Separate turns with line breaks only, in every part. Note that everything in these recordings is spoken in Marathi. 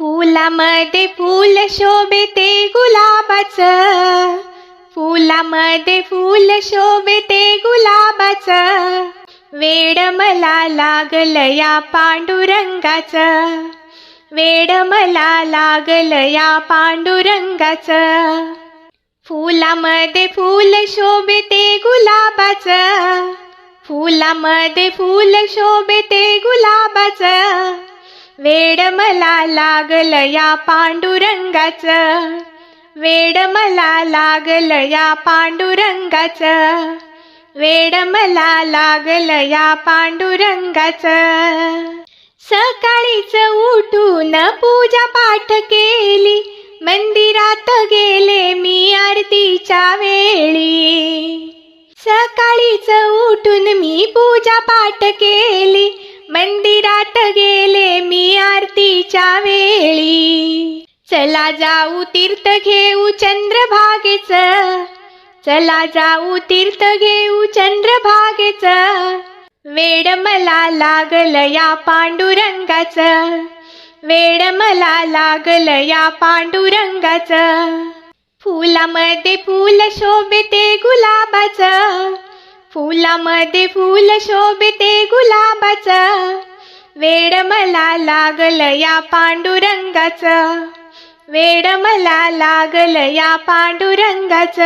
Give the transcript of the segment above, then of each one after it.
फुलामध्ये फूल शोभते गुलाबाच. फुलामध्ये फूल शोभते गुलाबाच. वेड मला लागल या पांडुरंगाच. वेड मला लागल या पांडुरंगाच. फुलामध्ये फूल शोभते गुलाबाच. फुलामध्ये फूल शोभते गुलाबाच. वेड मला लागल या पांडुरंगाच. वेड मला लागल या पांडुरंगाच. वेड मला लागल या पांडुरंगाच. सकाळीच उठून पूजा पाठ केली. मंदिरात गेले मी आरतीच्या वेळी. सकाळीच उठून मी पूजा पाठ केली. मंदिरात गेले मी आरतीच्या वेळी. चला जाऊ तीर्थ घेऊ चंद्रभागेच. चला जाऊ तीर्थ घेऊ चंद्रभागेच. वेड मला लागल या पांडुरंगाच. वेड मला लागल या पांडुरंगाच. फुलामध्ये फुल शोभते गुलाबाचं. फुलामध्ये फूल शोभते गुलाबाच. वेड मला लागल या पांडुरंगाच. वेड मला लागल या पांडुरंगाच.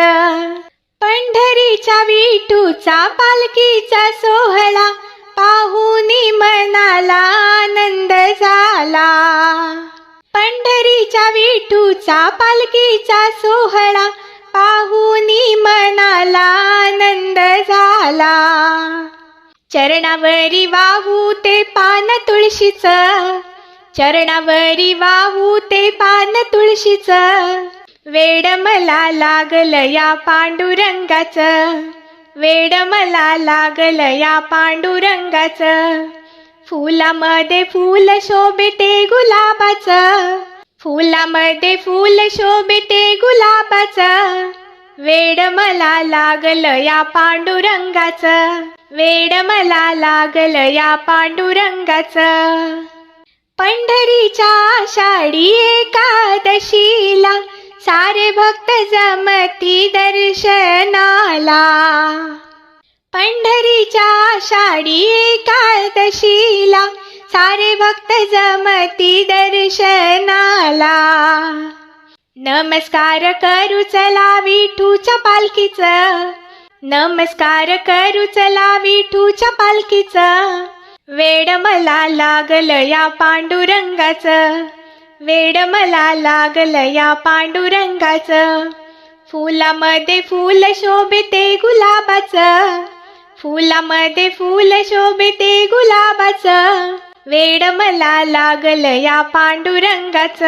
पंढरीच्या विठूचा पालखीचा सोहळा पाहुनी मनाला आनंद झाला. पंढरीच्या विठूचा पालखीचा सोहळा पाहुनी मनाला आनंद झाला. चरणावरी वाहू ते पान तुळशीच. चरणावरी वाहू ते पान तुळशीच. वेड मला लागल या पांडुरंगाच. वेड मला लागल या पांडुरंगाच. फुलामध्ये फूल शोभते गुलाबाच. फुलामध्ये फूल शोभते गुलाबाच. वेड मला लागल या पांडुरंगाच. वेड मला लागल या पांडुरंगाच. पंढरीच्या आषाढी एकादशीला सारे भक्त जमती दर्शनाला. पंढरीच्या आषाढी एकादशीला सारे भक्त जमती दर्शनाला. नमस्कार करू चला विठूच्या पालखीच. नमस्कार करू चला विठूच्या पालखीच. वेड मला लागल या पांडुरंगाच. वेड मला लागल या पांडुरंगाच. फुलामध्ये फूल ते गुलाबाच. फुलामध्ये फूल ते गुलाबाच. वेड मला लागल या पांडुरंगाच.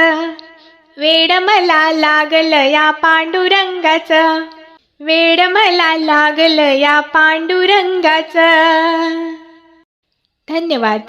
वेड मला लागल या पांडुरंगाच. वेड मला लागल या पांडुरंगाच. धन्यवाद.